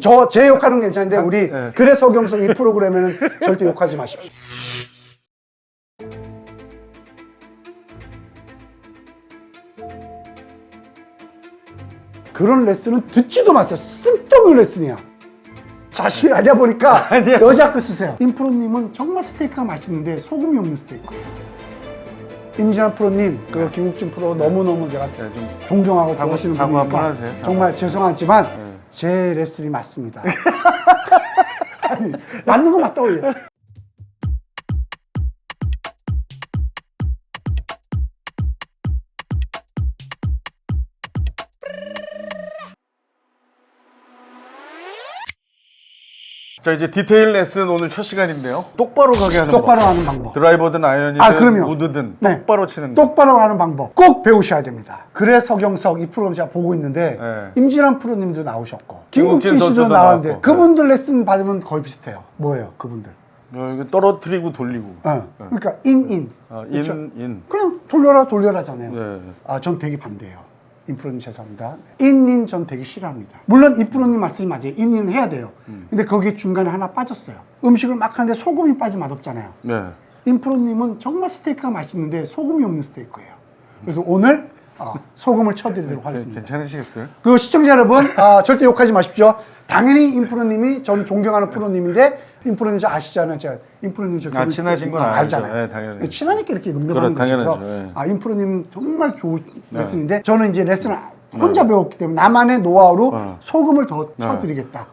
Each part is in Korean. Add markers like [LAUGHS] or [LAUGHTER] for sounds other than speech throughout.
저 제 욕하는 건 괜찮은데 우리 네. 그래 서경석 이 프로그램에는 [LAUGHS] 절대 욕하지 마십시오. 그런 레슨은 듣지도 마세요. 쓸데없는 레슨이야. 자신이 아냐 보니까 [LAUGHS] 아니야. 여자 거 쓰세요. 임프로님은 정말 스테이크가 맛있는데 소금이 없는 스테이크예요. 임진환 프로님, 그 김국진 프로 너무너무 제가 네, 좀 존경하고 사과- 좋아하시는 사과 분이니까 한번 하세요, 사과. 정말 죄송하지만 네. 제 레슨이 맞습니다. [LAUGHS] 아니, 맞는 거 맞다고 해 자 이제 디테일 레슨 오늘 첫 시간인데요. 똑바로 가게 하는 똑바로 법. 하는 방법. 드라이버든 아이언이든 아, 그럼요. 우드든 네. 똑바로 치는 거. 똑바로 하는 방법 꼭 배우셔야 됩니다. 그래 서경석 이 프로그램 제가 보고 있는데 네. 임진환 프로님도 나오셨고 김국진 김국진 씨도 선수도 나왔는데 나왔고. 그분들 레슨 받으면 거의 비슷해요. 뭐예요, 그분들? 어, 이거 떨어뜨리고 돌리고. 어, 그러니까 인인 어? 인 인. 그냥 돌려라 돌려라잖아요. 네. 아, 전 되게 반대예요. 인프로님 죄송합니다. 인인 전 되게 싫어합니다. 물론 인프로님 말씀이 맞아요. 인인 해야 돼요. 음. 근데 거기 중간에 하나 빠졌어요. 음식을 막 하는데 소금이 빠지면 맛없잖아요. 네. 인프로님은 정말 스테이크가 맛있는데 소금이 없는 스테이크예요. 그래서 오늘 어, 소금을 쳐드리도록 하겠습니다. 괜찮으시겠어요? 그 시청자 여러분 아, 절대 욕하지 마십시오. 당연히 인프로님이 전 존경하는 프로님인데 저 아시잖아요. 제가 저 아, 친하신 건. 알잖아요. 네, 당연히. 친하니까 이렇게 농담하는 거죠. 네. 아 인프로님 정말 좋은 레슨인데 저는 이제 레슨을 혼자 배웠기 때문에 나만의 노하우로 어. 소금을 더 네. 쳐드리겠다.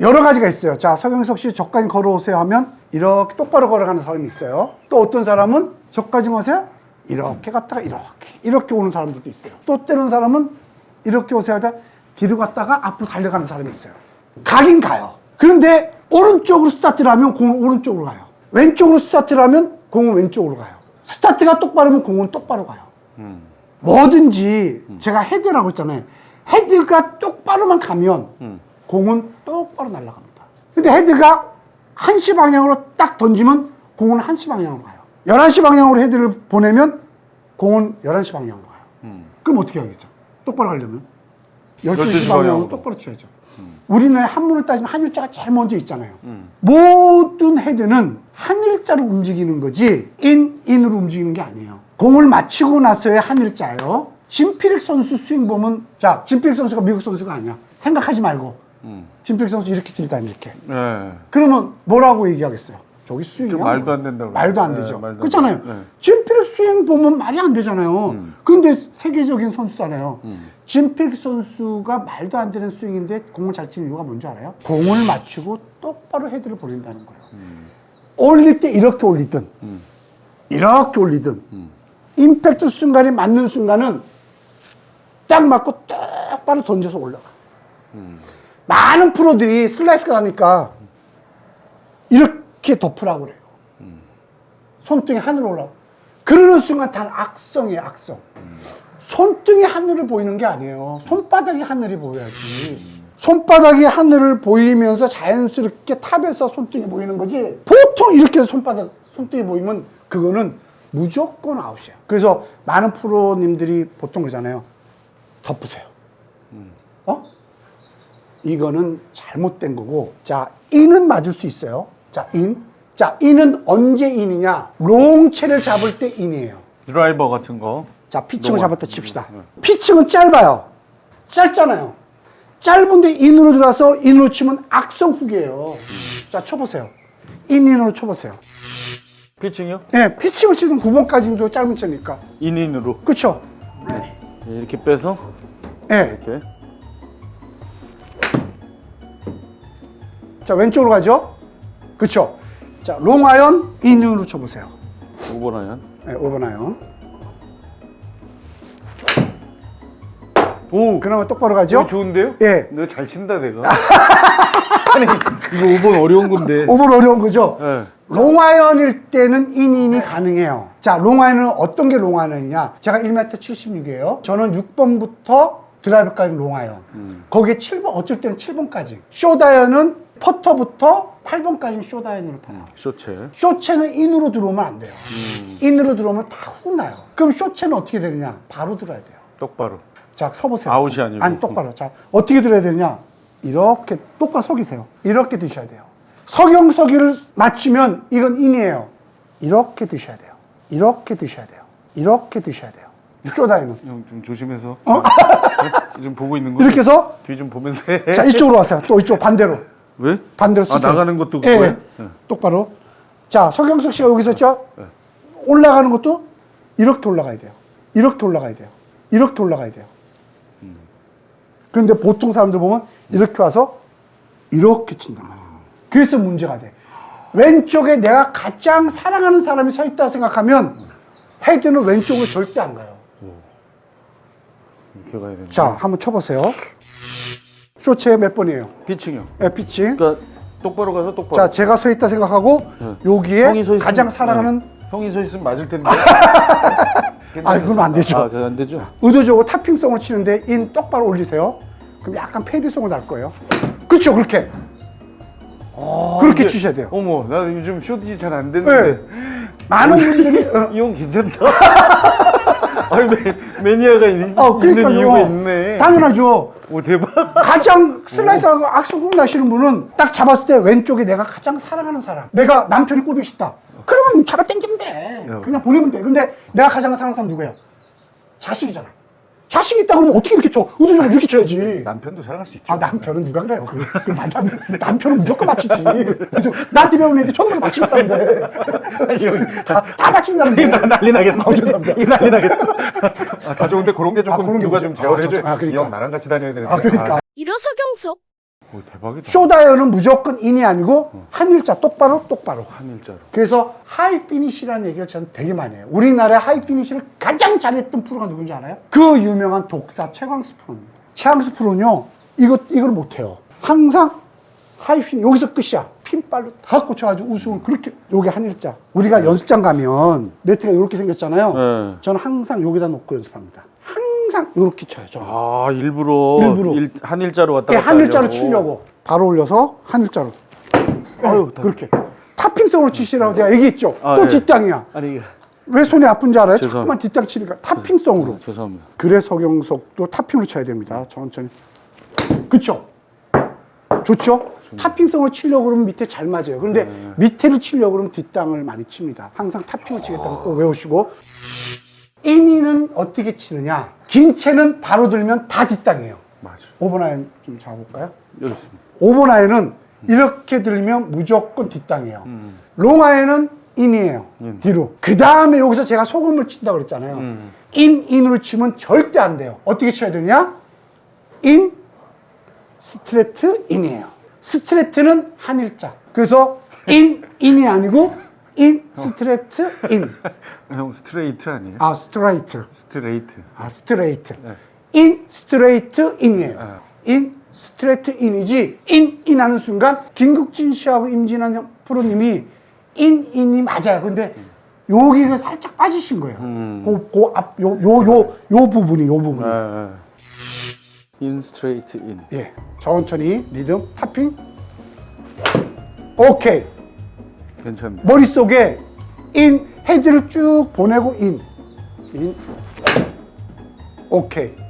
여러 가지가 있어요. 자, 서경석 씨 저까지 걸어오세요 하면 이렇게 똑바로 걸어가는 사람이 있어요. 또 어떤 사람은 저까지 오세요? 이렇게 갔다가 이렇게 이렇게 오는 사람들도 있어요. 또 때는 사람은 이렇게 오세요 하다 뒤로 갔다가 앞으로 달려가는 사람이 있어요. 가긴 가요. 그런데 오른쪽으로 스타트를 하면 공은 오른쪽으로 가요. 왼쪽으로 스타트를 하면 공은 왼쪽으로 가요. 스타트가 똑바르면 공은 똑바로 가요. 음. 뭐든지 제가 헤드라고 했잖아요. 헤드가 똑바로만 가면 음. 공은 똑바로 날아갑니다. 근데 헤드가 한시 방향으로 딱 던지면 공은 한시 방향으로 가요. 11시 방향으로 헤드를 보내면 공은 11시 방향으로 가요. 음. 그럼 어떻게 하겠죠? 똑바로 가려면? 12시, 12시 방향으로 방향으로. 똑바로 쳐야죠. 우리나라에 한문을 따지면 한일자가 제일 먼저 있잖아요. 음. 모든 헤드는 한일자로 움직이는 거지 인, 인으로 움직이는 게 아니에요. 공을 맞히고 나서의 한일자예요. 진피릭 선수 스윙 보면 자, 진피릭 선수가 미국 선수가 아니야. 생각하지 말고 음. 진피릭 선수 이렇게 칠다 이렇게. 네. 그러면 뭐라고 얘기하겠어요? 저기 스윙이야. 좀 말도 안 된다고 말도 안 그래요. 되죠. 네, 말도 안 그렇잖아요. 네. 진필 스윙 보면 말이 안 되잖아요. 음. 근데 세계적인 선수잖아요. 음. 진필 선수가 말도 안 되는 스윙인데 공을 잘 치는 이유가 뭔지 알아요? 공을 맞추고 똑바로 헤드를 보낸다는 거예요. 올릴 때 이렇게 올리든 음. 이렇게 올리든 음. 임팩트 순간에 맞는 순간은 딱 맞고 똑바로 던져서 올라가. 음. 많은 프로들이 슬라이스가 나니까 이렇게 덮으라고 그래요. 손등이 하늘 올라. 그러는 순간 단 악성이에요, 악성. 손등이 하늘을 보이는 게 아니에요. 손바닥이 하늘이 보여야지. 손바닥이 하늘을 보이면서 자연스럽게 탑에서 손등이 보이는 거지. 보통 이렇게 손바닥, 손등이 보이면 그거는 무조건 아웃이야. 그래서 많은 프로님들이 보통 그러잖아요. 덮으세요. 어? 이거는 잘못된 거고. 자, 인은 맞을 수 있어요. 자, 인. 자, 인은 언제 인이냐? 롱채를 잡을 때 인이에요. 드라이버 같은 거. 자, 피칭을. 잡았다 칩시다. 피칭은 짧아요. 짧잖아요. 짧은데 인으로 들어와서 인으로 치면 악성 훅이에요. 자, 쳐보세요. 인, 인으로 쳐보세요. 피칭이요? 예, 피칭을 치는 9번까지도 짧은 채니까. 인인으로 그쵸? 이렇게 빼서 예. 이렇게. 자, 왼쪽으로 가죠? 그쵸? 자, 롱아이언 인으로 쳐보세요. 5번 아이언. 네, 5번 아이 오. 그나마 똑바로 가죠? 이거 좋은데요? 예. 내가 잘 친다 내가. [LAUGHS] 아니 이거 5번 어려운 건데. 5번 어려운 거죠? 예. 롱아이언일 때는 인인이 가능해요. 자, 롱아이언은 어떤 게 롱아이언이냐? 제가 1m 76이에요. 저는 6번부터 드라이브까지 롱아이언. 거기에 7번, 어쩔 때는 7번까지. 쇼다이언은 퍼터부터 8번까지는 쇼다이언으로 파요. 쇼체. 쇼체는 인으로 들어오면 안 돼요. 인으로 들어오면 다 훅 나요. 그럼 쇼체는 어떻게 되느냐? 바로 들어야 돼요. 똑바로. 자, 서보세요. 아웃이 아니고. 아니, 똑바로. 자, 어떻게 들어야 되냐? 이렇게 똑바로 서기세요. 이렇게 드셔야 돼요. 서경서기를 맞추면 이건 인이에요. 이렇게 드셔야 돼요. 이렇게 드셔야 돼요. 이렇게 드셔야 돼요. 쇼다이는. 형 좀 조심해서. 어? 지금 보고 있는 거. 이렇게 해서 뒤 좀 보면서 해. 자, 이쪽으로 와세요. 또 이쪽 반대로. 왜? 반대로 아, 쓰세요. 나가는 것도 예, 그거예요? 예. 똑바로. 자, 서경석 씨가 여기서 있죠? 올라가는 것도 이렇게 올라가야 돼요. 이렇게 올라가야 돼요. 이렇게 올라가야 돼요. 그런데 보통 사람들 보면 이렇게 와서 이렇게 친단 말이에요. 그래서 문제가 돼. 왼쪽에 내가 가장 사랑하는 사람이 서 있다 생각하면 헤드는 왼쪽으로 절대 안 가요. 이렇게 가야 되는. 자, 한번 쳐보세요. 쇼체 몇 번이에요? 피칭이요. 에, 피칭. 그러니까 똑바로 가서 똑바로. 자, 제가 서 있다 생각하고 네. 여기에 있으면- 가장 사랑하는 네. 형이 서 있으면 맞을 텐데. [LAUGHS] 아, 그건 안 되죠. 아, 그건 안 되죠. 의도적으로 탑핑성을 치는데 인 똑바로 올리세요. 그럼 약간 패디성을 날 거예요. 그렇죠, 그렇게. 그렇게 이게- 치셔야 돼요. 어머, 나 요즘 쇼트지 잘안 네. 되는데. 많은 분들이 어, 이형 괜찮다. [LAUGHS] 아니 매, 매니아가 있, 어, 있는 그러니까요. 이유가 있네. 당연하죠. 오 대박. 가장 슬라이스하고 악수국 나시는 분은 딱 잡았을 때 왼쪽에 내가 가장 사랑하는 사람. 내가 남편이 꼴보기 싫다. 그러면 잡아 당기면 돼. 야. 그냥 보내면 돼. 근데 내가 가장 사랑하는 사람 누구예요? 자식이잖아. 자식이 있다 그러면 어떻게 이렇게 쳐? 의도적으로 이렇게 쳐야지. 남편도 사랑할 수 있죠. 아 남편은 누가 그래요? 그, 그 남편, 남편은 무조건 맞추지. 그죠? 나한테 배운 애들 처음부터 맞추겠다는데. 아니, 형, 다, 다 맞춘다는데. 나 난리 나겠네. 아, 죄송합니다. 이 난리 나겠어. 아, 다 좋은데 그런 게 조금 아, 그런 게 누가 문제- 좀 제어를 아, 해줘. 저- 아, 그러니까. 이 형 나랑 같이 다녀야 되는데. 아, 그러니까. 일어서 경석 오, 대박이다. 쇼다이어는 무조건 인이 아니고 한일자 똑바로 똑바로. 한일자로. 그래서 하이 피니시라는 얘기를 저는 되게 많이 해요. 우리나라의 하이 피니시를 가장 잘했던 프로가 누군지 알아요? 그 유명한 독사 최광수 프로입니다. 최광수 프로는요, 이거, 이걸 못해요. 항상 하이 피니, 여기서 끝이야. 핀발로 다 꽂혀가지고 우승을 그렇게, 요게 한일자. 우리가 연습장 가면 네트가 이렇게 생겼잖아요. 네. 저는 항상 여기다 놓고 연습합니다. 항상 이렇게 쳐요, 저는. 아 일부러, 일부러. 일, 한 일자로 왔다 예, 갔다 한 일자로 하려고. 치려고. 바로 올려서 한 일자로. 아유, 네, 그렇게. 탑핑성으로 치시라고 내가 얘기했죠. 아, 또 예. 뒷땅이야. 아니 왜 손이 아픈지 알아요? 죄송- 자꾸만 뒷땅 치니까 탑핑성으로. 죄송합니다. 그래 서경석도 탑핑으로 쳐야 됩니다. 천천히. 그쵸? 좋죠? 탑핑성으로 치려고 그러면 밑에 잘 맞아요. 그런데 밑에를 치려고 그러면 뒷땅을 많이 칩니다. 항상 탑핑을 치겠다고 꼭 외우시고. 인이는 어떻게 치느냐? 긴 채는 바로 들면 다 뒷땅이에요. 맞아. 오버나인 좀 잡아볼까요? 여기 있습니다. 오버나인은 이렇게 들면 무조건 뒷땅이에요. 음. 롱아인은 인이에요. 인. 뒤로. 그 다음에 여기서 제가 소금을 친다고 그랬잖아요. 음. 인, 인으로 치면 절대 안 돼요. 어떻게 쳐야 되냐? 인, 스트레트, 인이에요. 스트레트는 한 일자. 그래서 인, 인이 아니고 인, 스트레트, 인. [LAUGHS] 형 스트레이트 아니에요? 아, 스트라이트. 스트레이트. 아, 스트레이트. 네. 인, 스트레이트, 인이에요. 인, 스트레이트, 인이지. 인, 인 하는 순간 김국진 씨하고 임진환 형- 프로님이 인, 인이 맞아요. 근데 여기가 살짝 빠지신 거예요. 음. 그, 그 앞, 요, 요, 요, 요 부분이, 요 부분이. 네. 인 스트레이트 인. 예. 천천히 리듬, 탑핑. 오케이. 괜찮네. 머릿속에 인, 헤드를 쭉 보내고 인. 인. 오케이.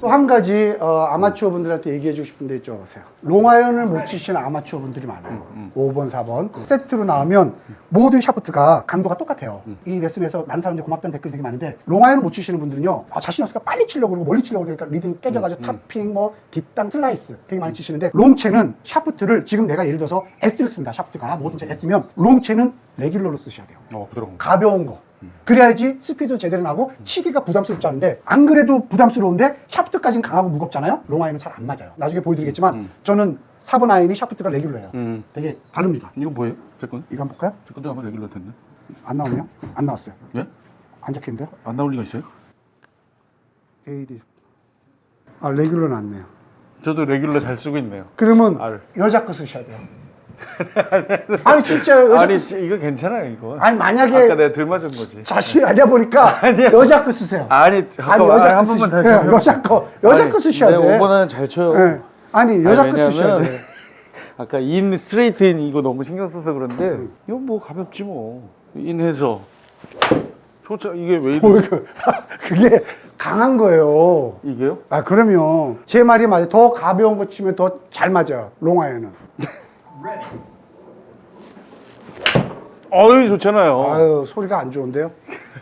또 한 가지 어, 아마추어 분들한테 얘기해 주고 싶은데 여쭤보세요. 롱아이언을 못 치시는 아마추어 분들이 많아요. 5번, 4번. 세트로 나오면 모든 샤프트가 강도가 똑같아요. 이 레슨에서 많은 사람들이 고맙다는 댓글이 되게 많은데 롱아이언을 못 치시는 분들은요. 아, 자신 없으니까 빨리 치려고 그러고 멀리 치려고 그러니까 리듬이 깨져가지고 탑핑, 뭐 뒷땅, 슬라이스 되게 많이 치시는데 롱체는 샤프트를 지금 내가 예를 들어서 S를 쓴다. 샤프트가 뭐든지 S면 롱체는 레귤러로 쓰셔야 돼요. 어 부드러운 거. 가벼운 거. 그래야지 스피드 제대로 나고 치기가 부담스럽지 않은데 안 그래도 부담스러운데 샤프트까지는 강하고 무겁잖아요. 롱아이는 잘 안 맞아요. 나중에 보여드리겠지만 저는 4번 아이언이 샤프트가 레귤러예요. 음. 되게 다릅니다. 이거 뭐예요? 제 건? 이거 한번 볼까요? 제 것도 아마 레귤러 텐데. 안 나오네요? 안 나왔어요. 예? 안 적혀있는데요? 안 나올 리가 있어요? AD. 아 레귤러 나왔네요. 저도 레귤러 잘 쓰고 있네요. 그러면 알. 여자 거 쓰셔야 돼요. [LAUGHS] 아니 진짜 여자 아니 지- 이거 괜찮아요 이거. 아니 만약에 아까 내가 들 맞은 거지. 자신이 아니야 보니까 [LAUGHS] 아니야. 여자 거 쓰세요. 아니 잠깐만 여자 아니, 한거 번만 쓰시- 다시. 예, 하면. 여자 거 여자 아니, 거 쓰셔야 내가 돼. 5번은 잘 쳐요. 예. 아니 여자 아니, 거 쓰셔야 왜냐면 돼. [LAUGHS] 아까 인 스트레이트 인 이거 너무 신경 써서 그런데 이거 뭐 가볍지 뭐. 인해서 저 이게 왜뭐 이래? 그 그게 강한 거예요. 이게요? 아 그러면 제 말이 맞아. 더 가벼운 거 치면 더 잘 맞아. 롱아이언은. 어이 좋잖아요. 아유 소리가 안 좋은데요.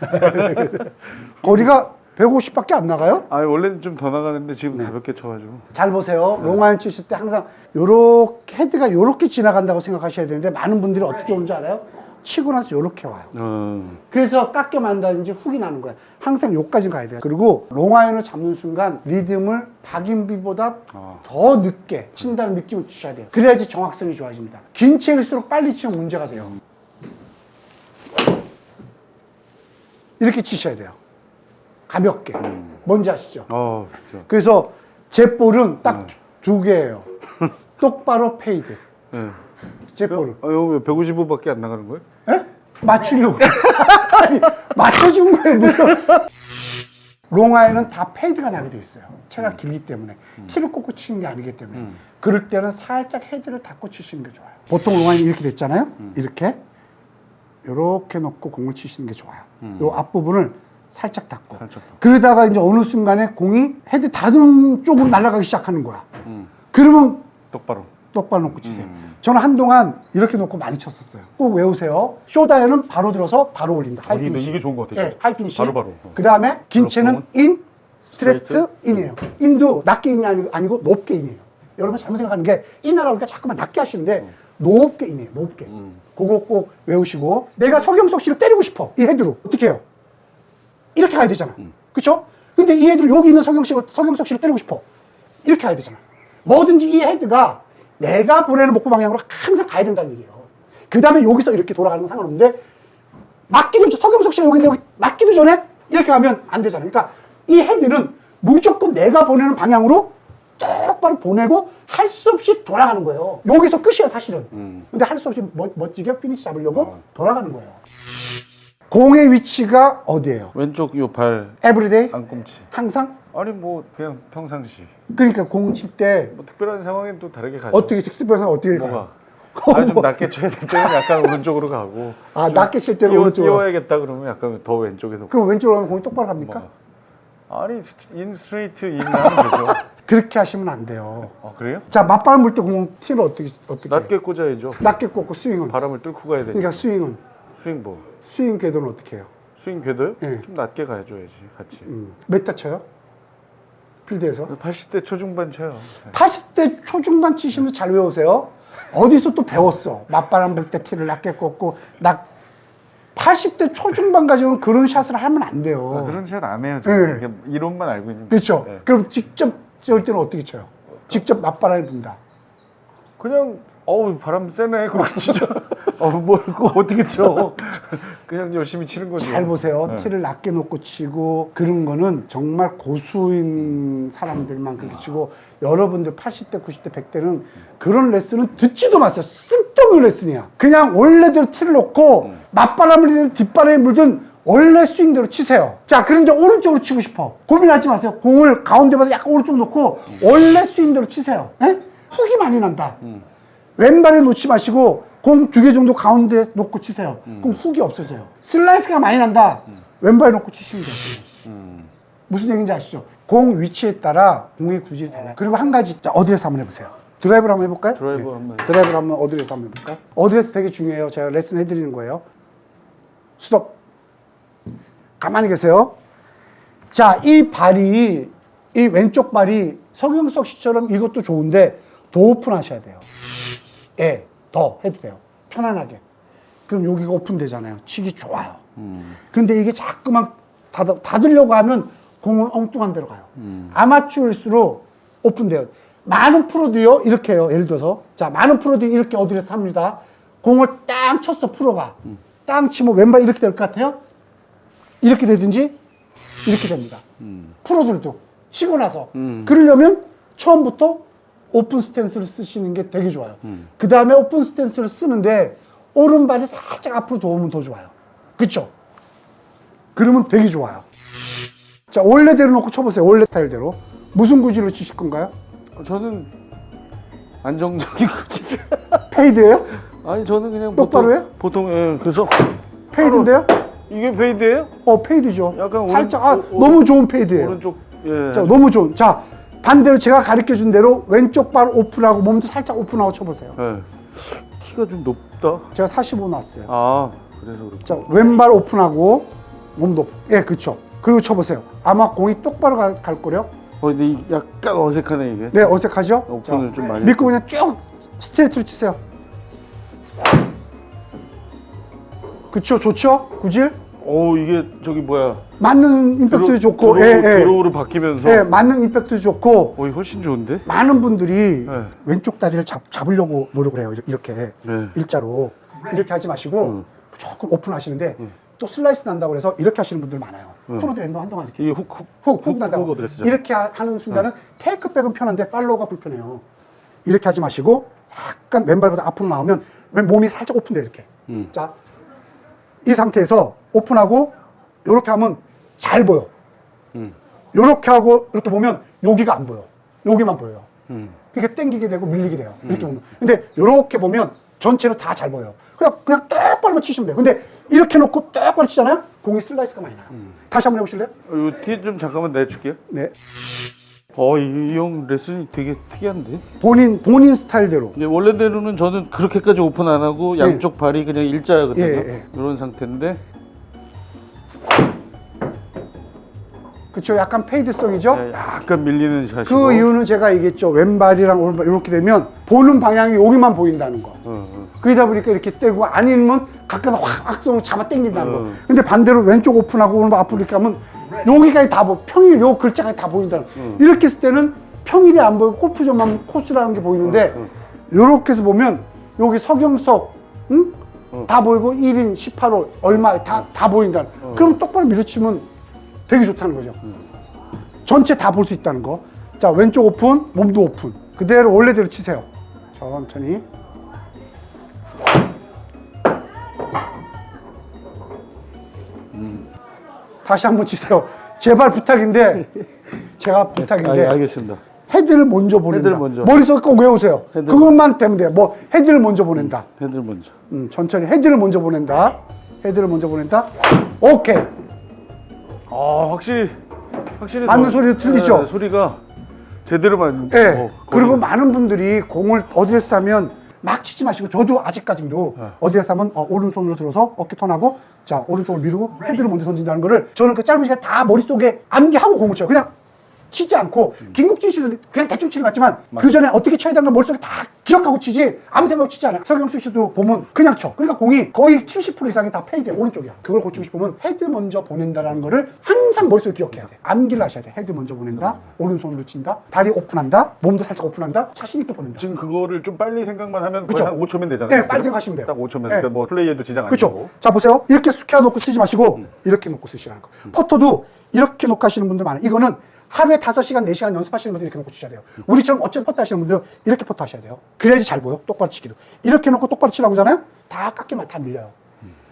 [LAUGHS] 거리가 150밖에 안 나가요? 아 원래는 좀 더 나가는데 지금 네. 가볍게 쳐가지고. 잘 보세요. 롱아이언 치실 때 항상 요렇게 헤드가 요렇게 지나간다고 생각하셔야 되는데 많은 분들이 어떻게 오는 줄 알아요? 치고 나서 요렇게 와요. 어. 그래서 깎여 만다든지 훅이 나는 거야. 항상 요까지 가야 돼요. 그리고 롱아이언을 잡는 순간 리듬을 박인비보다 아. 더 늦게 친다는 느낌을 주셔야 돼요. 그래야지 정확성이 좋아집니다. 긴 채일수록 빨리 치면 문제가 돼요. 이렇게 치셔야 돼요. 가볍게. 뭔지 아시죠? 어 진짜. 그래서 제 볼은 딱 두 개예요. [LAUGHS] 똑바로 페이드. 예. 제 볼은. 아 여기 155밖에 안 나가는 거예요? 에? 맞추려고. [LAUGHS] 아니, 맞춰준 거예요, 무슨. 롱아이는 다 페이드가 나게 돼 있어요. 채가 길기 때문에. 티를 꽂고 치는 게 아니기 때문에. 음. 그럴 때는 살짝 헤드를 닫고 치시는 게 좋아요. 보통 롱아이는 이렇게 됐잖아요. 이렇게. 이렇게 놓고 공을 치시는 게 좋아요. 음. 요 앞부분을 살짝 닫고. 살짝 닫고. 그러다가 이제 어느 순간에 공이 헤드 닫은 쪽으로 날아가기 시작하는 거야. 음. 그러면 똑바로. 똑바로 놓고 치세요. 음. 저는 한동안 이렇게 놓고 많이 쳤었어요. 꼭 외우세요. 쇼다이어는 바로 들어서 바로 올린다. 어, 이게, 하이피니시. 이게 좋은 것 같아요. 네, 진짜. 하이 피니시. 바로 바로. 어. 그 다음에 긴 채는 인, 스트레이트, 인이에요. 인도 낮게 인이 아니고, 아니고 높게 인이에요. 여러분 잘못 생각하는 게 인하라 그러니까 자꾸만 낮게 하시는데 높게 인이에요. 높게. 음. 그거 꼭 외우시고 내가 서경석 씨를 때리고 싶어. 이 헤드로. 어떻게 해요? 이렇게 가야 되잖아. 음. 그쵸? 근데 이 헤드로 여기 있는 서경 씨, 서경석 씨를 때리고 싶어. 이렇게 가야 되잖아. 뭐든지 이 헤드가 내가 보내는 목표 방향으로 항상 가야 된다는 얘기예요. 그 다음에 여기서 이렇게 돌아가는 건 상관없는데 맞기도 전 서경석 씨가 여기 여기 맞기도 전에 이렇게 가면 안 되잖아요. 그러니까 이 헤드는 무조건 내가 보내는 방향으로 똑바로 보내고 할 수 없이 돌아가는 거예요. 여기서 끝이야 사실은. 음. 근데 할 수 없이 멋, 멋지게 피니시 잡으려고 어. 돌아가는 거예요. 공의 위치가 어디예요? 왼쪽 요발 에브리데이? 안꿈치. 항상? 아니 뭐 그냥 평상시. 그러니까 공 칠 때 뭐 특별한 상황엔 또 다르게 가죠. 어떻게 특별한 어떻게 가요? 뭐가? 아니 좀 [LAUGHS] 낮게 쳐야 될 때는 약간 오른쪽으로 가고. 아, 좀 낮게 칠 때는 오른쪽으로. 띄워야겠다 그러면 약간 더 왼쪽에서. 그럼 왼쪽으로 하면 공이 똑바로 갑니까? 뭐가? 아니 스- 인 스트레이트 인 하면 되죠. [LAUGHS] 그렇게 하시면 안 돼요. 아 그래요? 자, 맞바람 불 때 공 티를 어떻게 어떻게? 해요? 낮게 꽂아야죠. 낮게 꽂고 스윙은. 바람을 뚫고 가야 되니까. 그러니까 스윙은 스윙 뭐? 스윙 궤도는 어떻게 해요? 스윙 궤도요? 예. 좀 낮게 가줘야지 같이. 음, 몇타 쳐요? 필드에서? 80대 초중반 쳐요. 80대 초중반 치시면 잘 외우세요. 어디서 또 배웠어. 맞바람 불 때 티를 낮게 꽂고 낙 80대 초중반 가지고는 그런 샷을 하면 안 돼요. 아, 그런 샷 안 해요. 저 예. 그냥 이론만 알고 있는. 그렇죠. 네. 그럼 직접 쏠 때는 어떻게 쳐요? 직접 맞바람이 분다. 그냥 어우 바람 세네 그렇게 치죠. 어 뭘 그거 어떻게 쳐? 그냥 열심히 치는 거죠. 잘 보세요. 네. 티를 낮게 놓고 치고 그런 거는 정말 고수인 사람들만 그렇게 치고 여러분들 80대, 90대, 100대는 그런 레슨은 듣지도 마세요. 쓸데없는 레슨이야. 그냥 원래대로 티를 놓고 음. 맞바람을 일든 뒷바람이 불든 원래 스윙대로 치세요. 자, 그런데 오른쪽으로 치고 싶어. 고민하지 마세요. 공을 가운데마다 약간 오른쪽 놓고 원래 스윙대로 치세요. 예? 훅이 많이 난다. 음. 왼발에 놓지 마시고 공 두 개 정도 가운데 놓고 치세요. 음. 그럼 훅이 없어져요. 슬라이스가 많이 난다. 왼발에 놓고 치시면 돼요. 음. 무슨 얘기인지 아시죠? 공 위치에 따라 공의 구질이 달라요. 그리고 한 가지 자, 어드레스 한번 해보세요. 드라이브를 한번 해볼까요? 드라이브 한번 드라이브를 한번 어드레스 한번 해볼까요? 어드레스 되게 중요해요. 제가 레슨 해드리는 거예요. 스톱. 가만히 계세요. 자, 이 발이 이 왼쪽 발이 성형석 씨처럼 이것도 좋은데 더 오픈하셔야 돼요. 예, 더 해도 돼요. 편안하게. 그럼 여기가 오픈되잖아요. 치기 좋아요. 음. 근데 이게 자꾸만 닫아, 닫으려고 하면 공은 엉뚱한 데로 가요. 아마추어일수록 오픈돼요. 많은 프로도요, 이렇게 해요. 예를 들어서. 자, 많은 프로들이 이렇게 어디에서 합니다. 공을 땅 쳤어, 프로가. 땅 치면 왼발 이렇게 될 것 같아요? 이렇게 되든지, 이렇게 됩니다. 프로들도 치고 나서. 그러려면 처음부터 오픈 스탠스를 쓰시는 게 되게 좋아요. 그 다음에 오픈 스탠스를 쓰는데, 오른발이 살짝 앞으로 도우면 더 좋아요. 그쵸? 그러면 되게 좋아요. 자, 원래대로 놓고 쳐보세요. 원래 스타일대로. 무슨 구질로 치실 건가요? 어, 저는 안정적인 [LAUGHS] 거지. 페이드예요? 아니 저는 그냥 똑바로 보통, 해요? 보통 예, 그래서 페이드인데요? 이게 페이드예요? 어 페이드죠. 약간 살짝 오른- 아 오- 너무 좋은 페이드예요. 오른쪽 예. 자, 너무 좋은. 자 반대로 제가 가르쳐 준 대로 왼쪽 발 오픈하고 몸도 살짝 오픈하고 쳐보세요. 예. 키가 좀 높다. 제가 45 놨어요. 아 그래서 그렇고. 자 왼발 오픈하고 몸도 오픈. 예 그렇죠. 그리고 쳐보세요. 아마 공이 똑바로 가- 갈 거요. 어 근데 이 약간 어색하네 이게. 네 어색하죠? 오픈을 좀 많이 믿고 그냥 쭉 스트레이트로 치세요. 그쵸 좋죠? 구질? 오 이게 저기 뭐야. 맞는 임팩트도 드로- 좋고 드로우, 예, 예. 드로우로 바뀌면서. 예, 맞는 임팩트도 좋고 어 이거 훨씬 좋은데? 많은 분들이 네. 왼쪽 다리를 잡, 잡으려고 노력을 해요. 이렇게 네. 일자로 이렇게 하지 마시고 음. 조금 오픈하시는데 또 슬라이스 난다고 해서 이렇게 하시는 분들 많아요. 프로들 엔도 한동안 이렇게 이게 훅 훅. 훅, 훅 난다고. 훅. 이렇게 하- 하는 순간은 테이크백은 편한데 팔로우가 불편해요. 이렇게 하지 마시고 약간 왼발보다 앞으로 나오면 왼 몸이 살짝 오픈돼요. 이렇게. 음. 자, 이 상태에서 오픈하고 이렇게 하면 잘 보여. 음. 이렇게 하고 이렇게 보면 여기가 안 보여. 여기만 보여요. 음. 그게 땡기게 되고 밀리게 돼요. 이렇게 보면. 근데 이렇게 보면 전체로 다 잘 보여요. 그냥, 그냥 똑바로만 치시면 돼요. 근데 이렇게 놓고 똑바로 치잖아요? 공이 슬라이스가 많이 나요. 다시 한번 해보실래요? 어, 이거 뒤좀 잠깐만 내줄게요. 네. 어 이 형 레슨이 되게 특이한데. 본인, 본인 스타일대로. 이제 원래대로는 저는 그렇게까지 오픈 안 하고 양쪽 발이 그냥 일자거든요. 예, 예. 이런 상태인데 그쵸. 약간 페이드성이죠? 예, 약간 밀리는 샷이고. 그 이유는 제가 얘기했죠. 왼발이랑 오른발 이렇게 되면 보는 방향이 여기만 보인다는 거. 어, 어. 그러다 보니까 이렇게 떼고 아니면 가끔 확 악성을 잡아 당긴다는 거. 어. 근데 반대로 왼쪽 오픈하고 오른발 앞으로 이렇게 하면 여기까지 다 보, 평일 요 글자까지 다 보인다는 거. 이렇게 했을 때는 평일이 안 보이고 골프점만 코스라는 게 보이는데 요렇게 해서 보면 여기 서경석, 응? 다 보이고 1인 18홀 얼마 다, 다 보인다는 거. 그럼 똑바로 밀어치면 되게 좋다는 거죠. 전체 다 볼 수 있다는 거. 자, 왼쪽 오픈, 몸도 오픈. 그대로 원래대로 치세요. 천천히. 다시 한번 치세요. 제발 부탁인데, 제가 아, 부탁인데, 예, 알겠습니다. 헤드를 먼저 보낸다. 헤드를 먼저. 머릿속에 꼭 외우세요. 헤드. 그것만 되면 돼요. 뭐, 헤드를 먼저 보낸다. 헤드를 먼저. 음, 천천히 헤드를 먼저 보낸다. 헤드를 먼저 보낸다. 오케이. 아 확실히 확실히 맞는 더- 소리도 틀리죠? 예, 소리가 제대로만. 예. 어, 그리고 많은 분들이 공을 어디에 싸면 막 치지 마시고 저도 아직까지도 네. 어디에 싸면 어, 오른손으로 들어서 어깨 턴하고 자 오른쪽을 미루고 헤드를 먼저 던진다는 거를 저는 그 짧은 시간 다 머릿속에 암기하고 공을 쳐요. 그냥 치지 않고 음. 김국진 씨도 그냥 대충 치는 것 같지만 그 전에 어떻게 쳐야 되는 걸 머릿속에 다 기억하고 치지 아무 생각 없이 치지 않아요. 서경수 씨도 보면 그냥 쳐. 그러니까 공이 거의 70% 이상이 다 페이드 오른쪽이야. 그걸 고치고 싶으면 헤드 먼저 보낸다라는 거를 항상 머릿속에 기억해야 돼. 암기를 하셔야 돼. 헤드 먼저 보낸다. 오른손으로 친다. 다리 오픈한다. 몸도 살짝 오픈한다. 자신 있게 보낸다. 지금 그거를 좀 빨리 생각만 하면 그쵸. 거의 한 5초면 되잖아요. 네, 빨리 생각하시면 돼요. 딱 5초면 네. 그러니까 뭐 플레이에도 지장 안 그렇죠. 되고. 자 보세요. 이렇게 숙여 놓고 쓰지 마시고 이렇게 놓고 쓰시라는 거. 퍼터도 이렇게 놓고 하시는 분들 많아요. 이거는 하루에 5시간, 4시간 연습하시는 분들 이렇게 놓고 치셔야 돼요. 우리처럼 어쩌면 퍼터 하시는 분들 이렇게 퍼터 하셔야 돼요. 그래야지 잘 보여. 똑바로 치기도. 이렇게 놓고 똑바로 치라고 하잖아요. 다 깎이면 다 밀려요.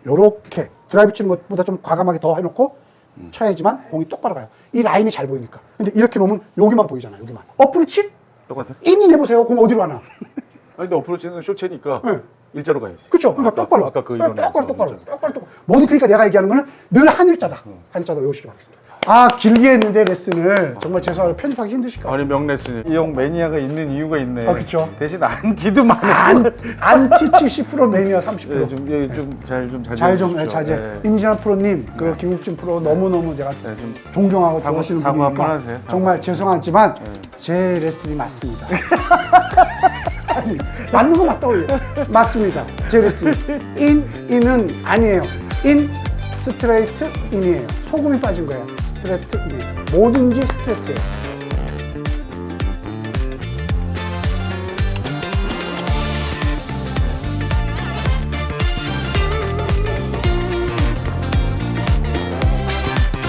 요렇게 드라이브 치는 것보다 좀 과감하게 더 해놓고 쳐야지만 공이 똑바로 가요. 이 라인이 잘 보이니까. 근데 이렇게 놓으면 여기만 보이잖아요. 여기만. 어프로치? 똑같아. 인인 해보세요. 공 어디로 가나. [LAUGHS] 아니 근데 어프로치는 쇼체니까 네. 일자로 가야지. 그렇죠. 그러니까 아까 똑바로. 그- 아까 그 네, 이거는 똑바로, 어, 똑바로. 똑바로, 똑바로. 뭐니 그러니까 내가 얘기하는 거는 늘 한일자다. 한일자다 외우시기 바라겠습니다. 아 길게 했는데 레슨을 정말 죄송하고 편집하기 힘드실 것 같아요. 아니 명레슨이 이 형 매니아가 있는 이유가 있네. 아, 그쵸. 대신 안티도 많아. 안, 안티 70% 매니아 30%. 예, 좀 잘 좀 자제. 잘 좀 자제. 예. 임진환 프로님, 그 김국진 프로 너무너무 제가 네, 좀 존경하고 사과- 좋아하시는 사과 분이니까 한번 하세요, 사과. 정말 죄송하지만 제 레슨이 맞습니다. [LAUGHS] 아니, 맞는 거 맞다고 해요. 맞습니다. 제 레슨. 인, 인은 아니에요. 인, 스트레이트, 인이에요. 소금이 빠진 거예요. 스트레이트, 인. 뭐든지 스트레이트예요.